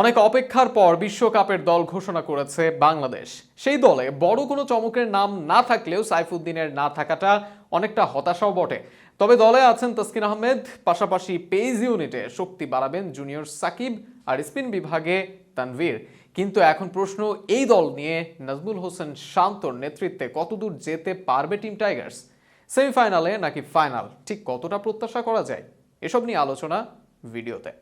অনেক অপেক্ষার পর বিশ্বকাপের দল ঘোষণা করেছে বাংলাদেশ। সেই দলে বড় কোনো চমকের নাম না থাকলেও সাইফুদ্দিনের না থাকাটা অনেকটা হতাশাও বটে। তবে দলে আছেন তাসকিন আহমেদ, পাশাপাশি পেজ ইউনিটে শক্তি বাড়াবেন জুনিয়র সাকিব আর স্পিন বিভাগে তানভীর। কিন্তু এখন প্রশ্ন, এই দল নিয়ে নাজমুল হোসেন শান্তর নেতৃত্বে কতদূর যেতে পারবে টিম টাইগার্স? সেমিফাইনালে নাকি ফাইনাল? ঠিক কতটা প্রত্যাশা করা যায়? এসব নিয়ে আলোচনা ভিডিওতে।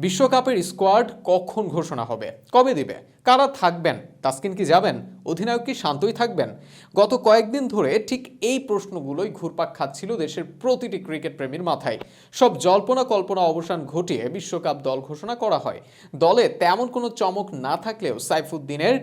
বিশ্বকাপের স্কোয়াড কখন ঘোষণা হবে? কবে দিবে? কারা থাকবেন? তাসকিন কি যাবেন? অধিনায়ক কি শান্তই থাকবেন? গত কয়েকদিন ধরে ঠিক এই প্রশ্নগুলোই ঘুরপাক খাচ্ছিল দেশের প্রতিটি ক্রিকেট প্রেমীর মাথায়। সব জল্পনা কল্পনা অবসান ঘটিয়ে বিশ্বকাপ দল ঘোষণা করা হয়। দলে তেমন কোনো চমক না থাকলেও সাইফুদ্দিনের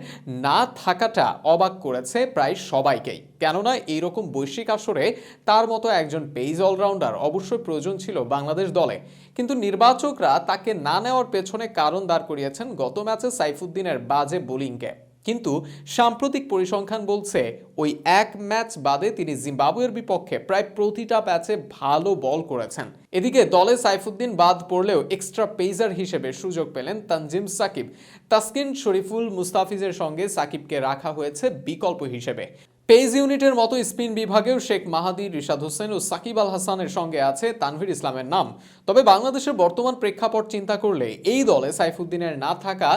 না থাকাটা অবাক করেছে প্রায় সবাইকেই। কেননা এইরকম বৈশ্বিক আসরে তার মতো একজন পেইজ অলরাউন্ডার অবশ্যই প্রয়োজন ছিল বাংলাদেশ দলে। কিন্তু নির্বাচকরা তাকে না নেওয়ার পেছনে কারণ দাঁড় করিয়েছেন গত ম্যাচে সাইফুদ্দিনের বাজে বোলিংকে। কিন্তু সাম্প্রতিক পরিসংখ্যান বলছে ওই এক ম্যাচ বাদে তিনি জিম্বাবুয়ের বিপক্ষে প্রায় প্রতিটা ম্যাচে ভালো বল করেছেন। এদিকে দলে সাইফুদ্দিন বাদ পড়লেও এক্সট্রা পেজার হিসেবে সুযোগ পেলেন তানজিম সাকিব। তাসকিন শরীফুল মুস্তাফিজের সঙ্গে সাকিবকে রাখা হয়েছে বিকল্প হিসেবে। পেজ ইউনিটের মতো স্পিন বিভাগেও শেখ মাহাদি, রিশাদ হোসেন ও সাকিব আল হাসানের সঙ্গে আছে তানভীর ইসলামের নাম। তবে বাংলাদেশের বর্তমান প্রেক্ষাপট চিন্তা করলে এই দলে সাইফুদ্দিনের না থাকা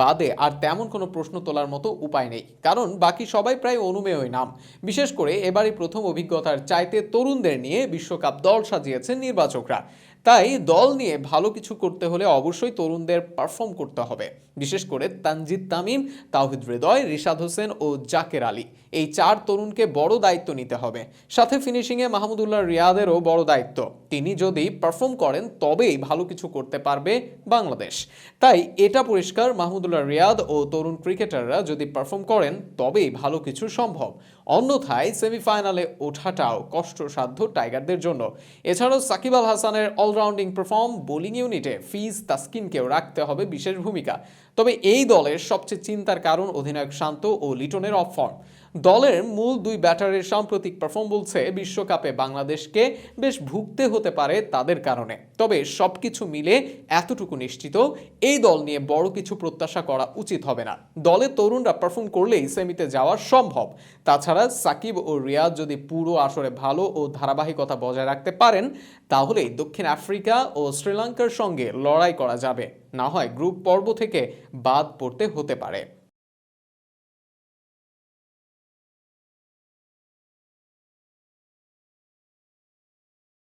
বাদে আর তেমন কোনো প্রশ্ন তোলার মতো উপায় নেই। কারণ বাকি সবাই প্রায় অনুমেয় নাম। বিশেষ করে এবারই প্রথম অভিজ্ঞতার চাইতে তরুণদের নিয়ে বিশ্বকাপ দল সাজিয়েছেন নির্বাচকরা। তাই দল নিয়ে ভালো কিছু করতে হলে অবশ্যই তরুণদের পারফর্ম করতে হবে। বিশেষ করে তানজিদ তামিম, তাওহিদ হৃদয়, রিশাদ হোসেন ও জাকের আলী। এই চার তরুণকে বড় দায়িত্ব নিতে হবে। সাথে ফিনিশিংয়ে মাহমুদুল্লাহ রিয়াদেরও বড় দায়িত্ব। তিনি যদি পারফর্ম করেন, তবেই ভালো কিছু করতে পারবে বাংলাদেশ। তাই এটা পরিষ্কার মাহমুদুল্লাহ রিয়াদ ও তরুণ ক্রিকেটাররা যদি পারফর্ম করেন, তবেই ভালো কিছু সম্ভব। অন্যথায় সেমিফাইনালে ওঠাটাও কষ্টসাধ্য টাইগারদের জন্য। এছাড়াও সাকিব আল হাসানের অলরাউন্ডিং পারফর্ম বোলিং ইউনিটে ফিজ তাসকিনকেও রাখতে হবে বিশেষ ভূমিকা। তবে এই দলের সবচেয়ে চিন্তার কারণ অধিনায়ক শান্ত ও লিটনের অফ ফর্ম। দলের মূল দুই ব্যাটারের সাম্প্রতিক পারফর্ম বলছে বিশ্বকাপে বাংলাদেশকে বেশ ভুগতে হতে পারে তাদের কারণে। তবে সবকিছু মিলে এতটুকু নিশ্চিত, এই দল নিয়ে বড় কিছু প্রত্যাশা করা উচিত হবে না। দলের তরুণরা পারফর্ম করলেই সেমিতে যাওয়া সম্ভব। তাছাড়া সাকিব ও রিয়াজ যদি পুরো আসরে ভালো ও ধারাবাহিকতা বজায় রাখতে পারেন, তাহলেই দক্ষিণ আফ্রিকা ও শ্রীলঙ্কার সঙ্গে লড়াই করা যাবে। না হয় গ্রুপ পর্ব থেকে বাদ পড়তে হতে পারে।